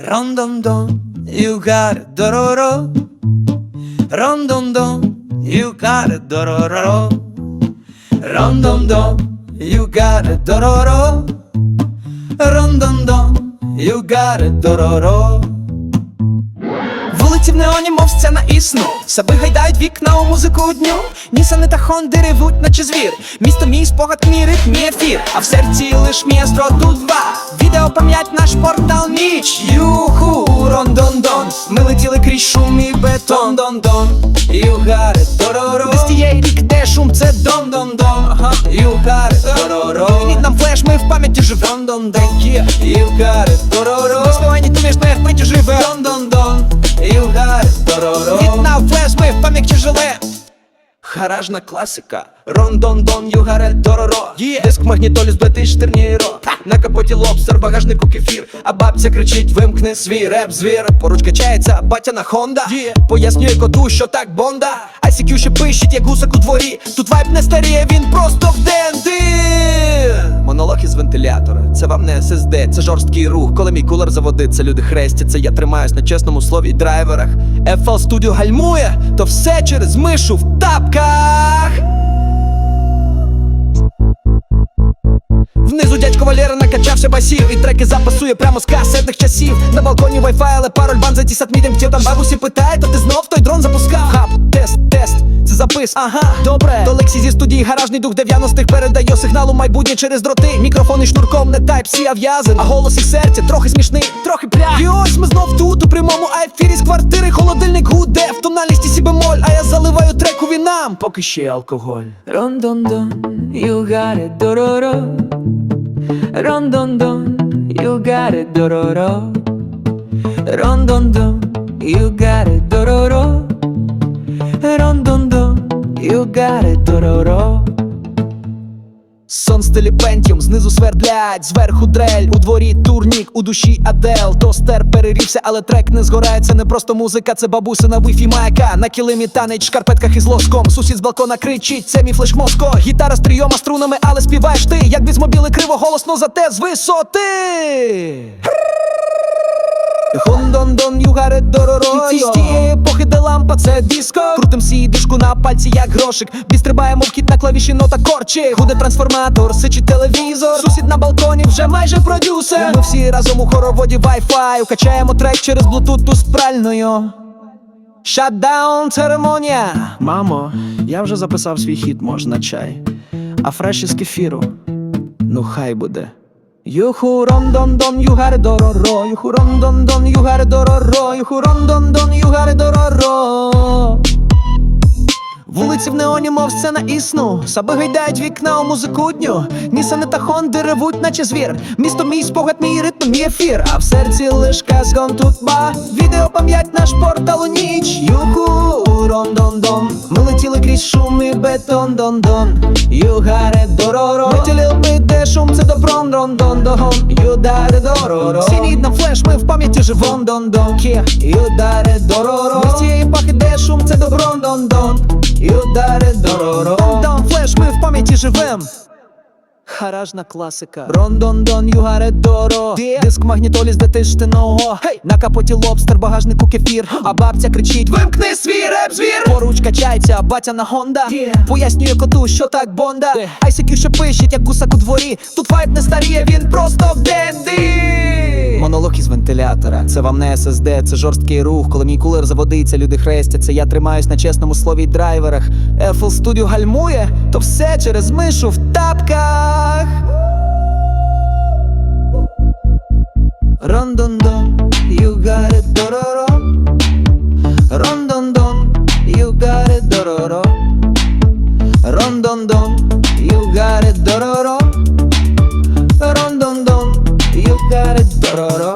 Ron dum dum, you got it, dororo. Ron dum dum, you got it, dororo. Ron dum dum, you got it, dororo. Ron dum dum, you got it, dororo. Вулиці неоні, мов сцена існу. Саби гайдають вікна у музику дню. Нісани та Хонди ревуть, наче звір. Місто мій спогад, мій ритм, мій ефір. А в серці лиш містро тут два. Відео пам'ять наш портал ніч. Юху, рон-дон-дон. Ми летіли крізь шум і бетон. Дон-дон, got дороро. Без тієї рік, де шум, це дон-дон-дон. It, дороро. Виніть нам флеш, ми в пам'яті живем. Дон-дон, it, дороро. Без спогані, ти ми в пам'яті живем. Дон-дон-дон You got it, дороро Від нам флеш, ми в пам'яті живем Харажна класика. Рон-дон-дон, югаре дороро. Yeah. Диск магнітолі збитий штирніро На капоті лобстер, багажнику кефір. А бабця кричить, вимкни свій реп звір. Поруч качається батя на Хонда yeah. Пояснює коту, що так бонда. ICQ ще пищить, як гусак у дворі. Тут вайб не старіє, він просто Монолог вентилятора, це вам не SSD, це жорсткий рух. Коли мій кулер заводиться, люди хрестяться. Я тримаюсь на чесному слові драйверах. FL Studio гальмує, то все через мишу в тапках. Внизу дядько Валера накачався басів І треки запасує прямо з касетних часів На балконі вайфай, але пароль бан за ті сатмітим втів Там бабусі питає, то ти знов той дрон запускав тест, це ага, добре. До Лексі зі студії гаражний дух 90-х передає сигналу майбутнє через дроти. Мікрофони шнурком, не Type-C, а в'язаний А голос і серця трохи смішний, трохи прям І ось ми знов тут у прямому ефірі з квартири. Холодильник гуде в тональності сі бемоль А я заливаю треку вінам, поки ще алкоголь. Dun, you got it, dun dun, you got it, dun dun, you got it, got it, dororo. Сон стилі Pentium, знизу свердлять, зверху дрель, у дворі турнік, у душі Адел, тостер перерівся, але трек не згорає, це не просто музика, це бабусина вифі маяка На килимі танець, шкарпетках із лоском, сусід з балкона кричить, це мій флешмозко Гітара з трийома струнами, але співаєш ти, як без мобіли криво голосно, зате з висоти. Хондондон, югаре дороро Ці з тієї епохи, де лампа, це диско. Крутим сі дишку на пальці, як грошик. Відстрибаємо в хід на клавіші, нота корчик. Худе трансформатор, сичить телевізор. Сусід на балконі вже майже продюсер. Ми всі разом у хороводі Wi-Fi. Качаємо трек через блутуту з пральною Шатдаун, церемонія. Мамо, я вже записав свій хіт, можна чай. А фреш із кефіру, ну хай буде Юху рон дон дон югаре дороро Юху рон дон дон югаре дороро Юху рон дон дон югаре дороро Вулиці в неоні, мов сцена існу. Саби гайдають вікна у музику дню. Нісани та Хонди ревуть, наче звір. Місто мій спогад, мій ритм, мій ефір. А в серці лиш казком тут ба. Відео пам'ять наш портал у ніч. Юху рон дон дон Ми летіли крізь шум і бетон дон дон Югаре дороро Ми тілили де шум, це доброн дон дон дон Юдаре дороро. Всі need на флеш, ми в пам'яті живом дон дон. Юдаре дороро. Без цієї пахи, де шум, це доброн дон дон. Юдаре дороро. Дон флеш, ми в пам'яті живем Харажна класика. Рондон-дон, югаре доро. Диск магнітолі з детиштиного Hey! На капоті лобстер, багажнику кефір. А бабця кричить Вимкни свій реп звір! Поруч качається, батя на Хонда Пояснює коту, що так бонда. ICQ ще пишеть, як гусак у дворі. Тут файт не старіє, він просто в денди Монолог із вентилятора, це вам не SSD, це жорсткий рух. Коли мій кулер заводиться, люди хрестяться. Я тримаюсь на чесному слові драйверах. Apple Studio гальмує, то все через мишу в тапках. rororo.